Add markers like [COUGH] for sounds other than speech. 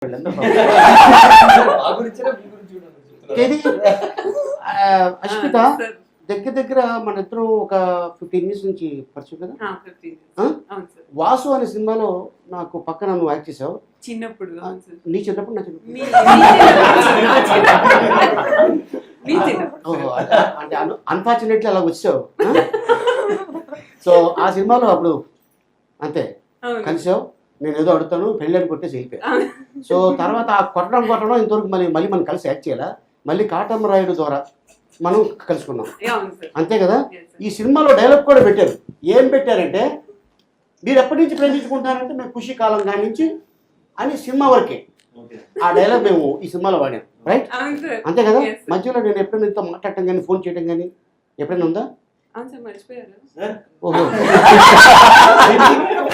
[LAUGHS] అశ్విత దగ్గర దగ్గర మన ఇద్దరం ఒక ఫిఫ్టీన్ ఇయర్స్ నుంచి పరిచయం కదా? వాసు అనే సినిమాలో నాకు పక్కన నువ్వు యాక్ట్ చేసావు. చిన్నప్పుడు అవును సార్. నీ చిన్నప్పుడు నా చిన్నప్పుడు. అంటే అన్ఫార్చునేట్లీ అలా వచ్చావు. [LAUGHS] సో ఆ సినిమాలో అప్పుడు అంతే కలిసావు. నేను ఏదో అడుగుతాను పెళ్ళి అని కొట్టేసి వెళ్ళిపోయా అవును. సో తర్వాత ఆ కొట్టడం కొట్టడం ఇంతవరకు మళ్ళీ మళ్ళీ మనం కలిసి యాక్ట్ చేయాలా? మళ్ళీ కాటమ్మ రాయుడు ద్వారా మనం కలుసుకున్నాం. అంతే కదా. ఈ సినిమాలో డైలాగ్ కూడా పెట్టారు. ఏం పెట్టారంటే మీరు ఎప్పటి నుంచి ప్రేమించుకుంటారంటే మేము ఖుషి కాలం కాడి నుంచి అని సినిమా వరకే. ఆ డైలాగ్ మేము ఈ సినిమాలో వాడాం. రైట్ అంతే కదా. మధ్యలో నేను ఎప్పుడైనా ఇంత మాట్లాడటం కానీ ఫోన్ చేయడం కానీ ఎప్పుడైనా ఉందా? అవును సార్ మర్చిపోయారు. ఓహో. [LAUGHS] [LAUGHS]